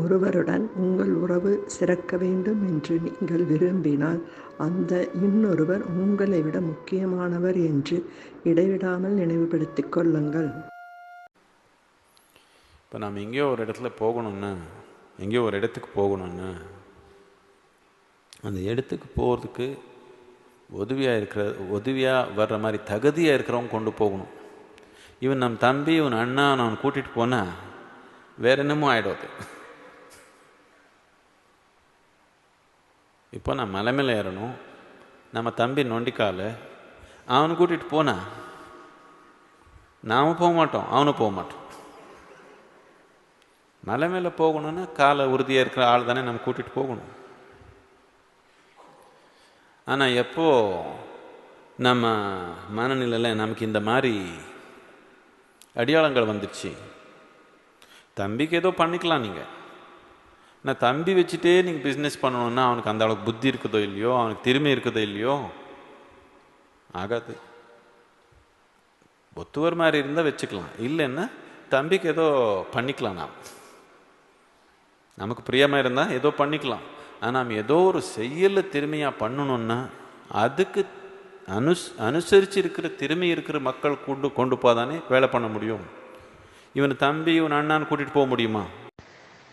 ஒருவருடன் உங்கள் உறவு சிறக்க வேண்டும் என்று நீங்கள் விரும்பினால் அந்த இன்னொருவர் உங்களை விட முக்கியமானவர் என்று இடைவிடாமல் நினைவுபடுத்திக் கொள்ளுங்கள். இப்போ நாம் எங்கேயோ ஒரு இடத்துல போகணும்னு எங்கேயோ ஒரு இடத்துக்கு போகணும்னு அந்த இடத்துக்கு போகிறதுக்கு உதவியாக இருக்கிற உதவியாக வர்ற மாதிரி தகுதியாக இருக்கிறவங்க கொண்டு போகணும். இவன் நம் தம்பி இவன் அண்ணா நான் கூட்டிகிட்டு போனால் வேற என்னமோ ஆகிடும் இப்போ நான் மலை மேலே ஏறணும். நம்ம தம்பி நொண்டிக்கால. அவனை கூட்டிகிட்டு போனா? நாம் போக மாட்டோம் அவனும் போக மாட்டோம் மலை மேலே போகணும்னா காலை உறுதியாக இருக்கிற ஆள் தானே நம்ம கூட்டிகிட்டு போகணும். ஆனால் எப்போ நம்ம மனநிலையில் நமக்கு இந்த மாதிரி அடியாளங்கள் வந்துடுச்சு தம்பிக்கு ஏதோ பண்ணிக்கலாம் நீங்கள் நான் தம்பி வச்சுட்டே நீங்கள் பிஸ்னஸ் பண்ணணுன்னா அவனுக்கு அந்த அளவுக்கு புத்தி இருக்குதோ இல்லையோ அவனுக்கு திறமை இருக்குதோ இல்லையோ ஆகாது. ஒத்துவர் மாதிரி இருந்தால் வச்சுக்கலாம். இல்லைன்னா தம்பிக்கு ஏதோ பண்ணிக்கலாம் நாம். நமக்கு பிரியமாக இருந்தால் ஏதோ பண்ணிக்கலாம். ஆனால் நம்ம ஏதோ ஒரு செய்யல திறமையாக பண்ணணும்னா அதுக்கு அனுஸ் அனுசரித்து இருக்கிற திறமை இருக்கிற மக்கள் கொண்டு கொண்டு போதானே வேலை பண்ண முடியும். இவன் தம்பி இவன் அண்ணான்னு கூட்டிகிட்டு போக முடியுமா?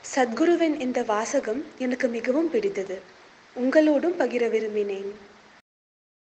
சத்குருவின் இந்த வாசகம் எனக்கு மிகவும் பிடித்தது. உங்களோடும் பகிர விரும்பினேன்.